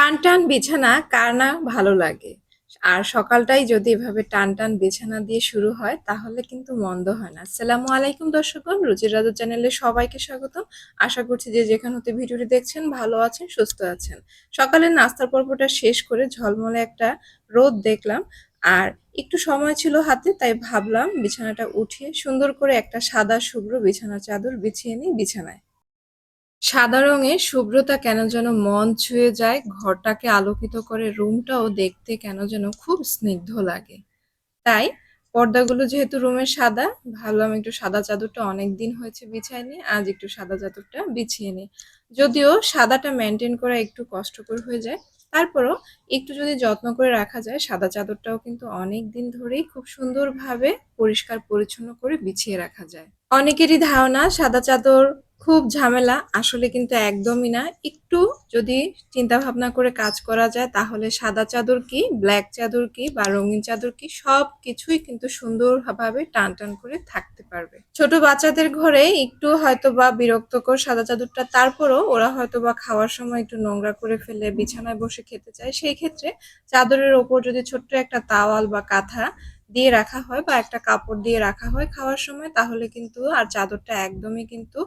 টান টান বিছানা, কার না ভালো লাগে। আর সকালটাই যদি এভাবে টান টান বিছানা দিয়ে শুরু হয়, তাহলে কিন্তু মন্দ হয় না। আসসালামু আলাইকুম দর্শকগণ, রুচির রাজু চ্যানেলে সবাইকে স্বাগতম। আশা করছি যে যেখান হতে ভিডিওটি দেখছেন, ভালো আছেন, সুস্থ আছেন। সকালের নাস্তার পর্বটা শেষ করে ঝলমলে একটা রোদ দেখলাম। আর একটু সময় ছিল হাতে, তাই ভাবলাম বিছানাটা উঠিয়ে সুন্দর করে একটা সাদা শুভ্র বিছানার চাদর বিছিয়ে নিই বিছানায়। সাদা রঙের শুভ্রতা কেন যেন মন ছুঁয়ে যায়, ঘরটাকে আলোকিত করে, রুমটাও দেখতে কেন যেন খুব স্নিগ্ধ লাগে। তাই, পর্দাগুলো যেহেতু রুমের সাদা, ভাবলাম একটু সাদা চাদরটা অনেক দিন হয়েছে বিছাই বিছাইনি, আজ একটু সাদা চাদরটা বিছিয়ে নিই। যদিও সাদাটা মেনটেন করা একটু কষ্টকর হয়ে যায়, তারপরও একটু যদি যত্ন করে রাখা যায়, সাদা চাদরটাও কিন্তু অনেক দিন ধরেই খুব সুন্দরভাবে পরিষ্কার পরিচ্ছন্ন করে বিছিয়ে রাখা যায়। অনেকেরই ধারণা, সাদা চাদর খুব ঝামেলা, আসলে কিন্তু একদমই না। একটু যদি চিন্তা ভাবনা করে কাজ করা যায়, তাহলে সাদা চাদর কি ব্ল্যাক চাদর কি বা রঙিন চাদর কি, সব কিছুই কিন্তু সুন্দরভাবে টান টান করে থাকতে পারবে। ছোট বাচ্চাদের ঘরে একটু হয়তো বা বিরক্তকর সাদা চাদরটা, তারপরও ওরা হয়তো বা খাওয়ার সময় একটু নোংরা করে ফেলে, বিছানায় বসে খেতে চায়। সেই ক্ষেত্রে চাদরের ওপর যদি ছোট্ট একটা তাওয়াল বা কাঁথা দিয়ে রাখা হয় বা একটা কাপড় দিয়ে রাখা হয় খাওয়ার সময় তাহলে কিন্তু আর চাদরটা একদমই কিন্তু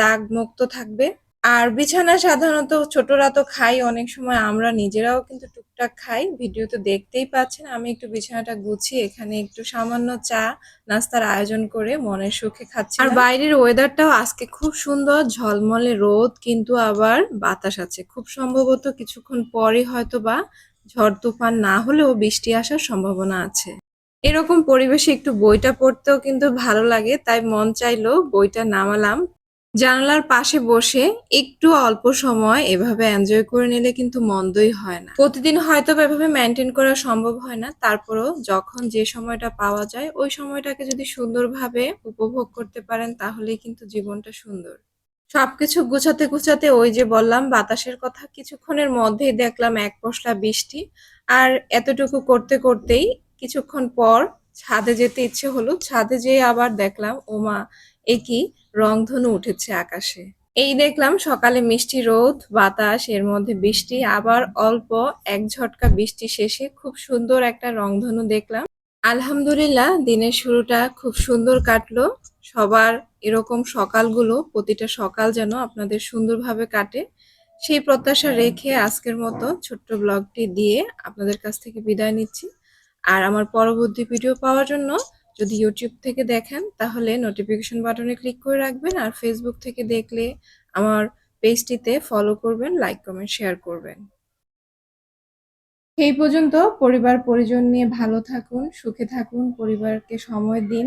দাগ মুক্ত থাকবে। আর বিছানা সাধারণত ছোটরা তো খাই অনেক সময় আমরা নিজেরাও কিন্তু টুকটাক খাই। ভিডিও তো দেখতেই পাচ্ছেন আমি একটু বিছানাটা গুছিয়ে এখানে একটু সামান্য চা নাস্তার আয়োজন করে মনের সুখে খাচ্ছি আর বাইরের ওয়েদারটাও আজকে খুব সুন্দর ঝলমলে রোদ কিন্তু আবার বাতাস আছে। খুব সম্ভবত কিছুক্ষণ পরে হয়তো বা ঝড় তুফান না হলেও বৃষ্টি আসার সম্ভাবনা আছে। এরকম পরিবেশে একটু বইটা পড়তেও কিন্তু ভালো লাগে, তাই মন চাইলো বইটা নামালাম। জানলার পাশে বসে একটু অল্প সময় এভাবে এনজয় করে নিলে কিন্তু মন্দই হয় না। প্রতিদিন হয়তো এভাবে মেনটেন করা সম্ভব হয় না, তারপরও যখন যে সময়টা পাওয়া যায়, ওই সময়টাকে যদি সুন্দরভাবে উপভোগ করতে পারেন, তাহলেই কিন্তু জীবনটা সুন্দর। সবকিছু গুছাতে গুছাতে ওই যে বললাম, বাতাসের কথা কিছুক্ষণের মধ্যেই দেখলাম এক পশলা বৃষ্টি। আর এতটুকু করতে করতেই কিছুক্ষণ পর ছাদে যেতে ইচ্ছে হলো, ছাদে যেয়ে আবার দেখলাম, ওমা, এ কি রংধনু উঠেছে আকাশে। এই দেখলাম সকালে মিষ্টি রোদ, বাতাস, এর মধ্যে বৃষ্টি, আবার অল্প এক ঝটকা বৃষ্টি শেষে খুব সুন্দর একটা রংধনু দেখলাম। আলহামদুলিল্লাহ, দিনের শুরুটা খুব সুন্দর কাটলো। সবার এরকম সকালগুলো, প্রতিটা সকাল যেন আপনাদের সুন্দরভাবে কাটে। সেই প্রত্যাশা রেখে আজকের মতো ছোট্ট ব্লগটি দিয়ে আপনাদের কাছ থেকে বিদায় নিচ্ছি। আর আমার পরবর্তী ভিডিও পাওয়ার জন্য যদি ইউটিউব থেকে দেখেন, তাহলে নোটিফিকেশন বাটনে ক্লিক করে রাখবেন আর ফেসবুক থেকে দেখলে আমার পেজটিতে ফলো করবেন লাইক কমেন্ট শেয়ার করবেন। এই পর্যন্ত পরিবার পরিজন নিয়ে ভালো থাকুন, সুখে থাকুন, পরিবারকে সময় দিন।